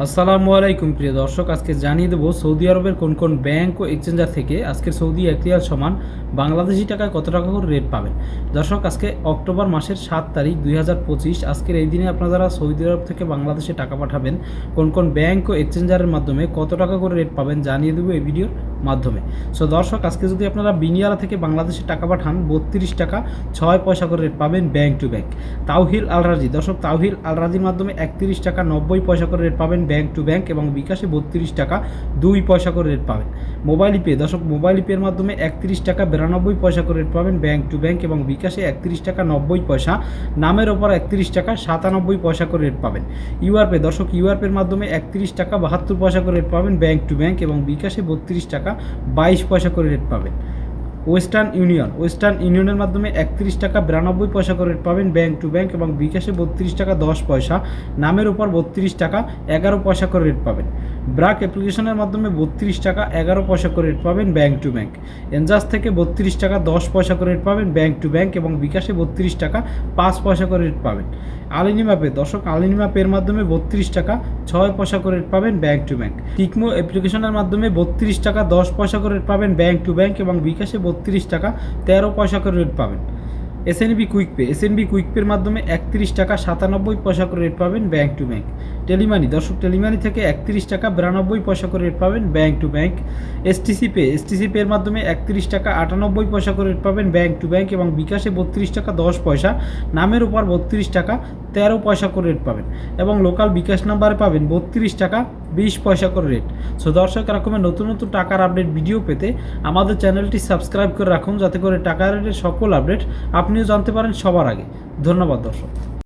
আসসালামু আলাইকুম, প্রিয় দর্শক। আজকে জানিয়ে দেবো সৌদি আরবের কোন কোন ব্যাংক ও এক্সচেঞ্জার থেকে আজকে সৌদি এক্তিয়ার সমান বাংলাদেশি টাকায় কত টাকা করে রেট পাবেন? দর্শক, আজকে অক্টোবর মাসের সাত তারিখ দুই হাজার পঁচিশ। আজকের এই দিনে আপনারা সৌদি আরব থেকে বাংলাদেশে টাকা পাঠাবেন, কোন কোন ব্যাংক ও এক্সচেঞ্জারের মাধ্যমে কত টাকা করে রেট পাবেন জানিয়ে দেবো এই ভিডিওর মাধ্যমে। সো দর্শক, আজকে যদি আপনারা বিনিয়ারা থেকে বাংলাদেশে টাকা পাঠান, বত্রিশ টাকা ছয় পয়সা করে রেট পাবেন bank to bank Tahweel Al Rajhi দর্শক, তাওহিল আলরাজির মাধ্যমে একত্রিশ টাকা নব্বই পয়সা করে রেট পাবেন ব্যাঙ্ক টু ব্যাংক এবং বিকাশে বত্রিশ টাকা দুই পয়সা করে রেট পাবেন। মোবাইল পে, দর্শক, মোবাইল পের মাধ্যমে একত্রিশ টাকা বিরানব্বই পয়সা করে পাবেন ব্যাংক টু ব্যাংক এবং বিকাশে একত্রিশ টাকা নব্বই পয়সা। নামের ওপর একত্রিশ টাকা সাতানব্বই পয়সা করে রেট পাবেন। ইউআর পে, দর্শক ইউআর পের মাধ্যমে একত্রিশ টাকা বাহাত্তর পয়সা করে রেট পাবেন ব্যাংক টু ব্যাংক এবং বিকাশে বত্রিশ টাকা বাইশ পয়সা করে রেট পাবেন। ওয়েস্টার্ন ইউনিয়ন, ওয়েস্টার্ন ইউনিয়নের মাধ্যমে একত্রিশ টাকা বিরানব্বই পয়সা করে রেট পাবেন ব্যাংক টু ব্যাংক এবং বিকাশে বত্রিশ টাকা দশ পয়সা। নামের উপর বত্রিশ টাকা এগারো পয়সা করে রেট পাবেন। ব্রাক অ্যাপ্লিকেশনের মাধ্যমে বত্রিশ টাকা এগারো পয়সা করে রেট পাবেন ব্যাংক টু ব্যাংক এনজাস থেকে বত্রিশ টাকা দশ পয়সা করে রেট পাবেন ব্যাংক টু ব্যাংক এবং বিকাশে বত্রিশ টাকা পাঁচ পয়সা করে রেট পাবেন। আলিনিমা পে দর্শক আলিনিমা পের মাধ্যমে বত্রিশ টাকা ছয় পয়সা করে রেট পাবেন ব্যাংক টু ব্যাংক টিকমো অ্যাপ্লিকেশনের মাধ্যমে বত্রিশ টাকা দশ পয়সা করে রেট পাবেন ব্যাংক টু ব্যাংক এবং বিকাশে বত্রিশ টাকা তেরো পয়সা করে রেট পাবেন। SNB quick pay SNB quick পের মাধ্যমে একত্রিশ টাকা সাতানব্বই পয়সা করে রেট পাবেন ব্যাংক টু ব্যাংক টেলিমানি দর্শক টেলিমানি থেকে একত্রিশ টাকা বিরানব্বই পয়সা করে রেট পাবেন bank to bank STC pay STC পের মাধ্যমে একত্রিশ টাকা আটানব্বই পয়সা করে রেট পাবেন ব্যাংক টু ব্যাংক এবং বিকাশে বত্রিশ টাকা দশ পয়সা, নামের উপর বত্রিশ টাকা তেরো পয়সা করে রেট পাবেন এবং লোকাল বিকাশ নাম্বারে পাবেন বত্রিশ টাকা বিশ পয়সা করে রেট সো দর্শক, এরকমের নতুন নতুন টাকার আপডেট ভিডিও পেতে আমাদের চ্যানেলটি সাবস্ক্রাইব করে রাখুন, যাতে করে টাকা রেটের সকল আপডেট আপনিও জানতে পারেন সবার আগে। ধন্যবাদ দর্শক।